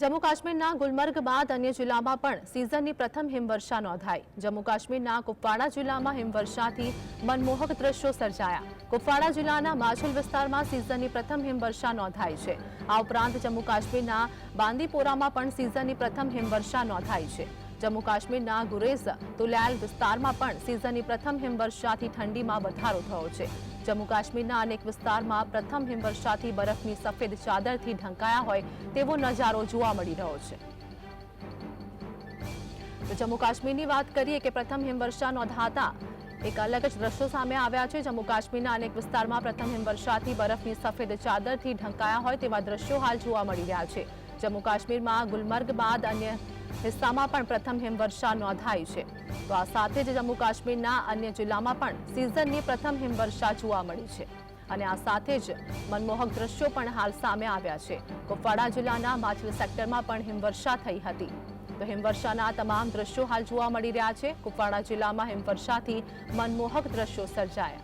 જમ્મુ કાશ્મીરના ગુલમર્ગ બાદ અન્ય જિલ્લામાં પણ સિઝનની પ્રથમ હિમવર્ષા નોંધાઈ જમ્મુ કાશ્મીરના કુપવાડા જિલ્લામાં હિમવર્ષાથી મનમોહક દ્રશ્યો સર્જાયા. કુપવાડા જિલ્લાના માછલ વિસ્તારમાં સિઝનની પ્રથમ હિમવર્ષા નોંધાઈ છે. આ ઉપરાંત જમ્મુ કાશ્મીરના બાંદીપોરામાં પણ સિઝનની પ્રથમ હિમવર્ષા નોંધાઈ છે. જમ્મુ કાશ્મીરના ગુરેઝ તુલાલ વિસ્તારમાં પણ સિઝનની પ્રથમ હિમવર્ષાથી ઠંડીમાં વધારો થયો છે. જમ્મુ કાશ્મીરના અનેક વિસ્તારમાં પ્રથમ હિમવર્ષાથી બરફની સફેદ ચાદરથી ઢંકાયા હોય તેવો નજારો જોવા મળી રહ્યો છે. તો જમ્મુ કાશ્મીરની વાત કરીએ કે પ્રથમ હિમવર્ષા નોંધાતા એક અલગ જ દ્રશ્યો સામે આવ્યા છે. જમ્મુ કાશ્મીરના અનેક વિસ્તારમાં પ્રથમ હિમવર્ષાથી બરફની સફેદ ચાદરથી ઢંકાયા હોય તેવા દ્રશ્યો હાલ જોવા મળી રહ્યા છે. જમ્મુ કાશ્મીરમાં ગુલમર્ગ બાદ અન્ય હિસ્સામાં પણ પ્રથમ હિમવર્ષા નોંધાઈ છે. તો આ સાથે જ જમ્મુ કાશ્મીરના અન્ય જિલ્લામાં પણ સિઝનની પ્રથમ હિમવર્ષા જોવા મળી છે. અને આ સાથે જ મનમોહક દ્રશ્યો પણ હાલ સામે આવ્યા છે. કુપવાડા જિલ્લાના માછલી સેક્ટરમાં પણ હિમવર્ષા થઈ હતી. તો હિમવર્ષાના તમામ દ્રશ્યો હાલ જોવા મળી રહ્યા છે. કુપવાડા જિલ્લામાં હિમવર્ષાથી મનમોહક દ્રશ્યો સર્જાયા.